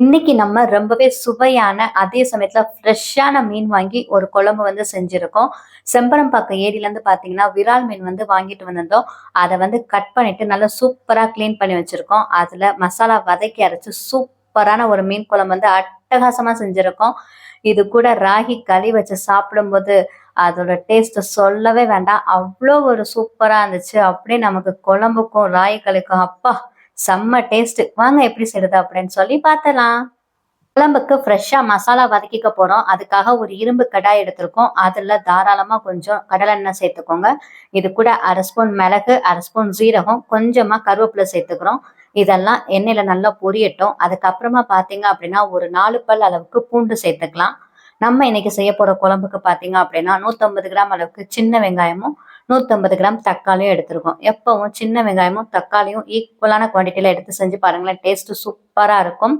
இன்னைக்கு நம்ம ரொம்பவே சுவையான அதே சமயத்துல ஃப்ரெஷ்ஷான மீன் வாங்கி ஒரு குழம்பு வந்து செஞ்சிருக்கோம். செம்பரம்பாக்கம் ஏரியில இருந்து பாத்தீங்கன்னா விரால் மீன் வந்து வாங்கிட்டு வந்திருந்தோம். அதை வந்து கட் பண்ணிட்டு நல்லா சூப்பரா க்ளீன் பண்ணி வச்சிருக்கோம். அதுல மசாலா வதக்கி அரைச்சு சூப்பரான ஒரு மீன் குழம்பு வந்து அட்டகாசமா செஞ்சிருக்கோம். இது கூட ராகி களி வச்சு சாப்பிடும்போது அதோட டேஸ்ட் சொல்லவே வேண்டாம். அவ்வளோ ஒரு சூப்பரா இருந்துச்சு. அப்படியே நமக்கு குழம்புக்கும் ராகி களிக்கும் அப்பா! செம்ம டேஸ்ட் வாங்க எப்படி செய்யுது அப்படின்னு சொல்லி பார்த்தலாம் குழம்புக்கு ஃப்ரெஷ்ஷாக மசாலா வதக்கிக்க போகிறோம் அதுக்காக ஒரு இரும்பு கடாய் எடுத்திருக்கோம். அதில் தாராளமாக கொஞ்சம் கடலெண்ணெய் சேர்த்துக்கோங்க. இது கூட அரை ஸ்பூன் மிளகு அரை ஸ்பூன் ஜீரகம் கொஞ்சமாக கருவேப்பிலை சேர்த்துக்கிறோம். இதெல்லாம் எண்ணெயில் நல்லா பொரியட்டும். அதுக்கப்புறமா பார்த்தீங்க அப்படின்னா ஒரு நாலு பல் அளவுக்கு பூண்டு சேர்த்துக்கலாம். நம்ம இன்னைக்கு செய்ய போகிற குழம்புக்கு பார்த்தீங்க அப்படின்னா நூற்றம்பது கிராம் அளவுக்கு சின்ன வெங்காயமும் நூற்றம்பது கிராம் தக்காளியும் எடுத்திருக்கோம். எப்பவும் சின்ன வெங்காயமும் தக்காளியும் ஈக்குவலான குவான்டிட்டியில் எடுத்து செஞ்சு பாருங்களேன் டேஸ்ட்டு சூப்பராக இருக்கும்.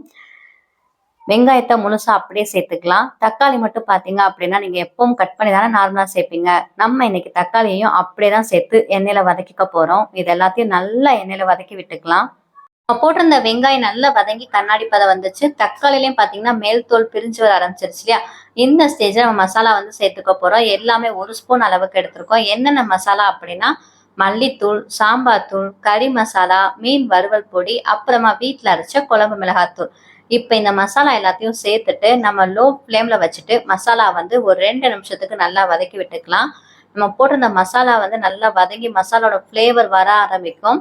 வெங்காயத்தை முழுசாக அப்படியே சேர்த்துக்கலாம். தக்காளி மட்டும் பார்த்தீங்க அப்படின்னா நீங்கள் எப்பவும் கட் பண்ணி தானே நார்மலாக சேர்ப்பீங்க. நம்ம இன்னைக்கு தக்காளியையும் அப்படியே தான் சேர்த்து எண்ணெயில் வதக்கிக்க போகிறோம் இது எல்லாத்தையும் நல்லா எண்ணெயில் வதக்கி விட்டுக்கலாம். போட்டிருந்த வெங்காயம் நல்லா வதங்கி கண்ணாடி பதம் வந்துச்சு. தக்காளிலையும் பார்த்தீங்கன்னா மேல் தோல் பிரிஞ்சு வர ஆரம்பிச்சிருச்சு இல்லையா? இந்த ஸ்டேஜில் நம்ம மசாலா வந்து சேர்த்துக்க போகிறோம் எல்லாமே ஒரு ஸ்பூன் அளவுக்கு எடுத்திருக்கோம். என்னென்ன மசாலா அப்படின்னா மல்லித்தூள் சாம்பார் தூள் கறி மசாலா மீன் வறுவல் பொடி அப்புறமா வீட்டில் அரைச்ச குழம்பு மிளகாத்தூள் இப்போ இந்த மசாலா எல்லாத்தையும் சேர்த்துட்டு நம்ம லோ ஃப்ளேமில் வச்சுட்டு மசாலா வந்து ஒரு ரெண்டு நிமிஷத்துக்கு நல்லா வதக்கி விட்டுக்கலாம். நம்ம போட்டிருந்த மசாலா வந்து நல்லா வதங்கி மசாலாவோட ஃப்ளேவர் வர ஆரம்பிக்கும்.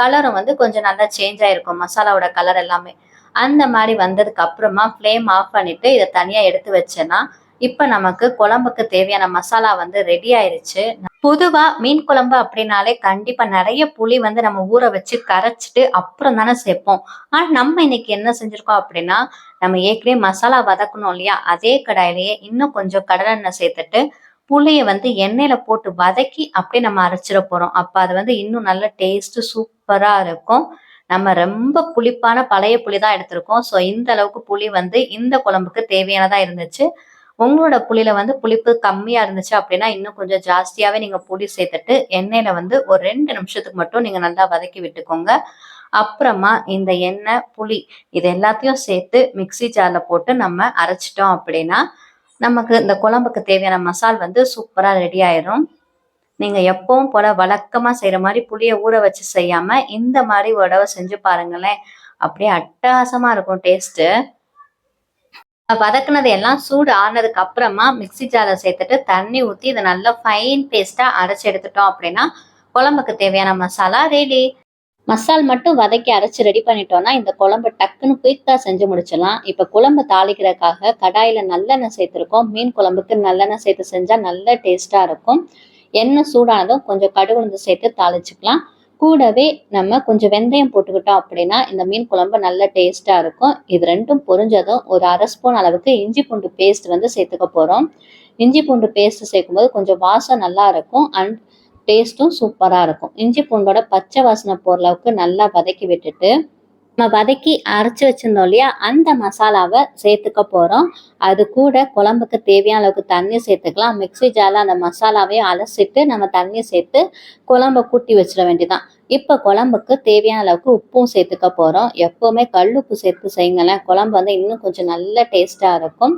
கலரும் வந்து கொஞ்சம் நல்லா சேஞ்ச் ஆயிருக்கும். மசாலாவோட கலர் எல்லாமே. அந்த மாதிரி வந்ததுக்கு அப்புறமா ஃப்ளேம் ஆஃப் பண்ணிட்டு இதை தனியாக எடுத்து வச்சேன்னா இப்போ நமக்கு குழம்புக்கு தேவையான மசாலா வந்து ரெடி ஆயிருச்சு. பொதுவா மீன் குழம்பு அப்படின்னாலே கண்டிப்பா நிறைய புளி வந்து நம்ம ஊற வச்சு கரைச்சிட்டு அப்புறம் தானே சேர்ப்போம். ஆனா நம்ம இன்னைக்கு என்ன செஞ்சிருக்கோம் அப்படின்னா நம்ம ஏற்கனவே மசாலா வதக்கணும் இல்லையா? அதே கடாயிலேயே இன்னும் கொஞ்சம் கடலெண்ணெய் சேர்த்துட்டு புளியை வந்து எண்ணெயில போட்டு வதக்கி அப்படியே நம்ம அரைச்சிட போறோம். அப்ப அது வந்து இன்னும் நல்ல டேஸ்ட் சூப்பரா இருக்கும். நம்ம ரொம்ப புளிப்பான பழைய புளி தான் எடுத்திருக்கோம். ஸோ இந்த அளவுக்கு புளி வந்து இந்த குழம்புக்கு தேவையானதா இருந்துச்சு. உங்களோட புளியில வந்து புளிப்பு கம்மியா இருந்துச்சு அப்படின்னா இன்னும் கொஞ்சம் ஜாஸ்தியாவே நீங்க புளி சேர்த்துட்டு எண்ணெயில வந்து ஒரு ரெண்டு நிமிஷத்துக்கு மட்டும் நீங்க நல்லா வதக்கி விட்டுக்கோங்க. அப்புறமா இந்த எண்ணெய் புளி இது எல்லாத்தையும் சேர்த்து மிக்சி ஜாரில் போட்டு நம்ம அரைச்சிட்டோம் அப்படின்னா நமக்கு இந்த குழம்புக்கு தேவையான மசால் வந்து சூப்பராக ரெடி ஆயிரும். நீங்கள் எப்பவும் போல வழக்கமாக செய்கிற மாதிரி புளியை ஊற வச்சு செய்யாமல் இந்த மாதிரி உடவை செஞ்சு பாருங்களேன். அப்படியே அட்டகாசமாக இருக்கும் டேஸ்ட்டு வதக்குனது எல்லாம் சூடு ஆனதுக்கு அப்புறமா மிக்சி ஜாரில் சேர்த்துட்டு தண்ணி ஊற்றி இதை நல்லா ஃபைன் பேஸ்ட்டாக அரைச்சி எடுத்துட்டோம் அப்படின்னா குழம்புக்கு தேவையான மசாலா ரெடி மசால் மட்டும் வதக்கி அரைச்சி ரெடி பண்ணிட்டோம்னா இந்த குழம்பு டக்குன்னு குயிக்காக செஞ்சு முடிச்சிடலாம். இப்போ குழம்பு தாளிக்கிறதுக்காக கடாயில் நல்லெண்ணெய் சேர்த்துருக்கோம். மீன் குழம்புக்கு நல்லெண்ணெய் சேர்த்து செஞ்சால் நல்ல டேஸ்ட்டாக இருக்கும். எண்ணெய் சூடானதும் கொஞ்சம் கடுகுழுந்து சேர்த்து தாளிச்சுக்கலாம். கூடவே நம்ம கொஞ்சம் வெந்தயம் போட்டுக்கிட்டோம் அப்படின்னா இந்த மீன் குழம்பு நல்ல டேஸ்ட்டாக இருக்கும். இது ரெண்டும் பொரிஞ்சதும் ஒரு அரை ஸ்பூன் அளவுக்கு இஞ்சி பூண்டு பேஸ்ட் வந்து சேர்த்துக்க போகிறோம் இஞ்சி பூண்டு பேஸ்ட் சேர்க்கும்போது கொஞ்சம் வாசம் நல்லா இருக்கும். அண்ட் டேஸ்ட்டும் சூப்பராக இருக்கும். இஞ்சி பூண்டோட பச்சை வாசனை போகிற அளவுக்கு நல்லா வதக்கி விட்டுட்டு நம்ம வதக்கி அரைச்சி வச்சிருந்தோம் இல்லையா? அந்த மசாலாவை சேர்த்துக்க போகிறோம் அது கூட குழம்புக்கு தேவையான அளவுக்கு தண்ணி சேர்த்துக்கலாம். மிக்சி ஜாரில் அந்த மசாலாவையும் அலசிட்டு நம்ம தண்ணி சேர்த்து குழம்ப கூட்டி வச்சிட வேண்டியதான் இப்போ குழம்புக்கு தேவையான அளவுக்கு உப்பும் சேர்த்துக்க போகிறோம் எப்போவுமே கல் உப்பு சேர்த்து செய்யுங்களேன். குழம்பு வந்து இன்னும் கொஞ்சம் நல்ல டேஸ்ட்டாக இருக்கும்.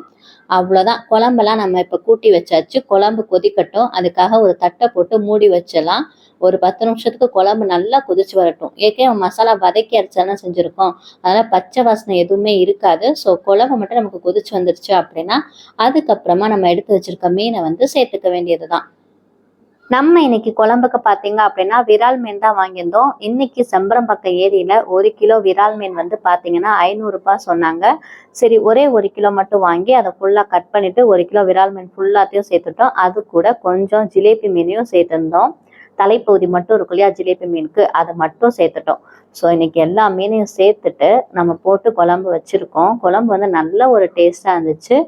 அவ்வளோதான் குழம்பெல்லாம் நம்ம இப்போ கூட்டி வச்சாச்சு. குழம்பு கொதிக்கட்டும். அதுக்காக ஒரு தட்டை போட்டு மூடி வச்சிடலாம். ஒரு பத்து நிமிஷத்துக்கு குழம்பு நல்லா கொதிச்சு வரட்டும். ஏற்கனவே மசாலா வதக்கி அரைச்சாலும் செஞ்சுருக்கோம். அதனால் பச்சை வாசனை எதுவுமே இருக்காது. ஸோ குழம்பு மட்டும் நமக்கு கொதிச்சு வந்துருச்சு அப்படின்னா அதுக்கப்புறமா நம்ம எடுத்து வச்சிருக்க மீனை வந்து சேர்த்துக்க வேண்டியது தான் நம்ம இன்னைக்கு குழம்புக்கு பார்த்தீங்க அப்படின்னா விரால் மீன் தான் வாங்கியிருந்தோம். இன்னைக்கு செம்பரம்பக்கம் ஏரியில ஒரு கிலோ விரால் மீன் வந்து பார்த்தீங்கன்னா ஐநூறுரூபா சொன்னாங்க. சரி ஒரே ஒரு கிலோ மட்டும் வாங்கி அதை ஃபுல்லாக கட் பண்ணிட்டு ஒரு கிலோ விரால் மீன் ஃபுல்லாத்தையும் சேர்த்துட்டோம். அது கூட கொஞ்சம் ஜிலேபி மீனையும் சேர்த்துருந்தோம். தலைப்பகுதி மட்டும் இருக்கும் இல்லையா ஜிலேபி மீனுக்கு அதை மட்டும் சேர்த்துட்டோம். ஸோ இன்னைக்கு எல்லா மீனையும் சேர்த்துட்டு நம்ம போட்டு குழம்பு வச்சுருக்கோம். குழம்பு வந்து நல்ல ஒரு டேஸ்ட்டாக இருந்துச்சு.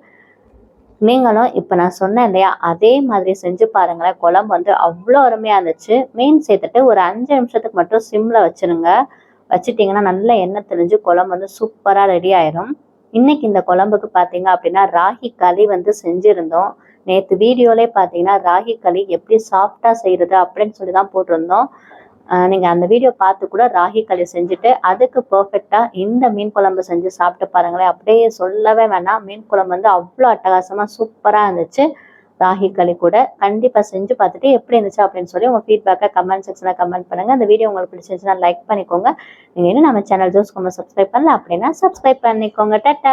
நீங்களும் இப்போ நான் சொன்னேன் இல்லையா? அதே மாதிரி செஞ்சு பாருங்களேன். குழம்பு வந்து அவ்வளோ அருமையாக இருந்துச்சு. மீன் சேர்த்துட்டு ஒரு அஞ்சு நிமிஷத்துக்கு மட்டும் சிம்மில் வச்சுருங்க. வச்சுட்டிங்கன்னா நல்ல எண்ணெய் தெளிஞ்சு குழம்பு வந்து சூப்பராக ரெடி ஆயிரும். இன்னைக்கு இந்த குழம்புக்கு பார்த்தீங்க அப்படின்னா ராகி களி வந்து செஞ்சுருந்தோம். நேற்று வீடியோலே பார்த்தீங்கன்னா ராகி களி எப்படி சாஃப்டாக செய்கிறது அப்படின்னு சொல்லி தான் போட்டிருந்தோம். நீங்கள் அந்த வீடியோ பார்த்து கூட ராகி களி செஞ்சுட்டு அதுக்கு பர்ஃபெக்டாக இந்த மீன் குழம்பு செஞ்சு சாப்பிட்டு பாருங்களேன். அப்படியே சொல்லவே வேணாம். மீன் குழம்பு வந்து அவ்வளோ அட்டகாசமாக சூப்பராக இருந்துச்சு. ராகி களி கூட கண்டிப்பாக செஞ்சு பார்த்துட்டு எப்படி இருந்துச்சு அப்படின்னு சொல்லி உங்கள் ஃபீட்பேக்கை கமெண்ட் செக்ஷனில் கமெண்ட் பண்ணுங்கள் அந்த வீடியோ உங்களுக்கு பிடிச்சிருந்துச்சுன்னா லைக் பண்ணிக்கோங்க. நீங்கள் இன்னும் நம்ம சேனல் ஜோஸ் கொம்ப சப்ஸ்கிரைப் பண்ணல அப்படின்னா சப்ஸ்கிரைப் பண்ணிக்கோங்க. டட்டா